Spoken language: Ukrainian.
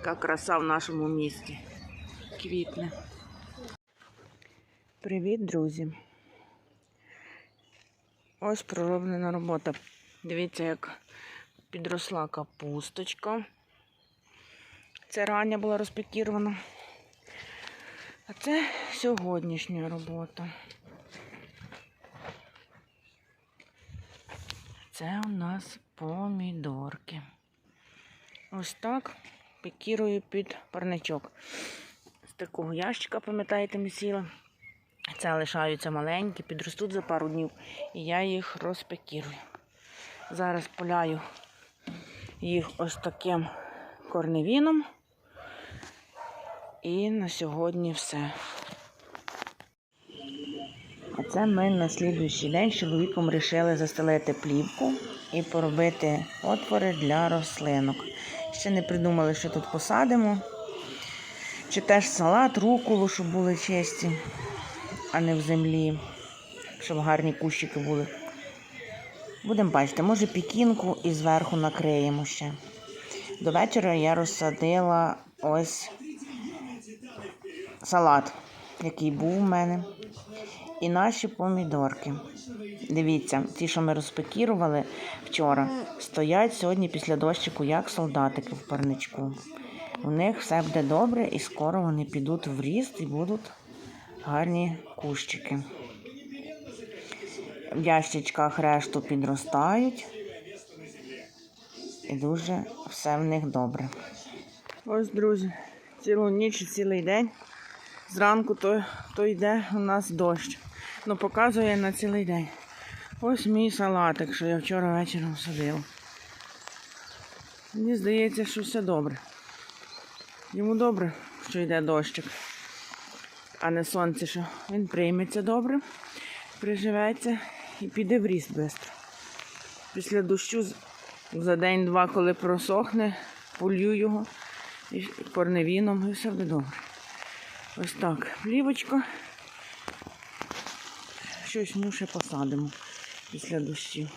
Яка краса в нашому місті. Квітне. Привіт, друзі. Ось пророблена робота. Дивіться, як підросла капусточка. Це рання була розпікірована. А це сьогоднішня робота. Це у нас помідорки. Ось так пікірую під парничок. З такого ящика, пам'ятаєте, ми сіли. Це лишаються маленькі, підростуть за пару днів. І я їх розпекірую. Зараз поляю їх ось таким корневіном. І на сьогодні все. А це ми на слідуючий день чоловіком вирішили застелити плівку і поробити отвори для рослинок. Ще не придумали, що тут посадимо. Чи теж салат, руколу, щоб були чисті, а не в землі, щоб гарні кущики були. Будемо бачити, може пікінку і зверху накриємо ще. До вечора я розсадила ось салат, який був у мене. І наші помідорки. Дивіться, ті, що ми розпекірували вчора, стоять сьогодні після дощику, як солдатики в парничку. У них все буде добре і скоро вони підуть в ріст і будуть гарні кущики. В ящичках решту підростають. І дуже все в них добре. Ось, друзі, цілу ніч і цілий день. Зранку то, то йде у нас дощ. Ну, показує на цілий день. Ось мій салатик, що я вчора вечором садила. Мені здається, що все добре. Йому добре, що йде дощик, а не сонце, що він прийметься добре, приживеться і піде в ріст швидко. Після дощу за день-два, коли просохне, полью його і корневіном, і все буде добре. Ось так, плівочка. Щось ну ще посадимо після дощів.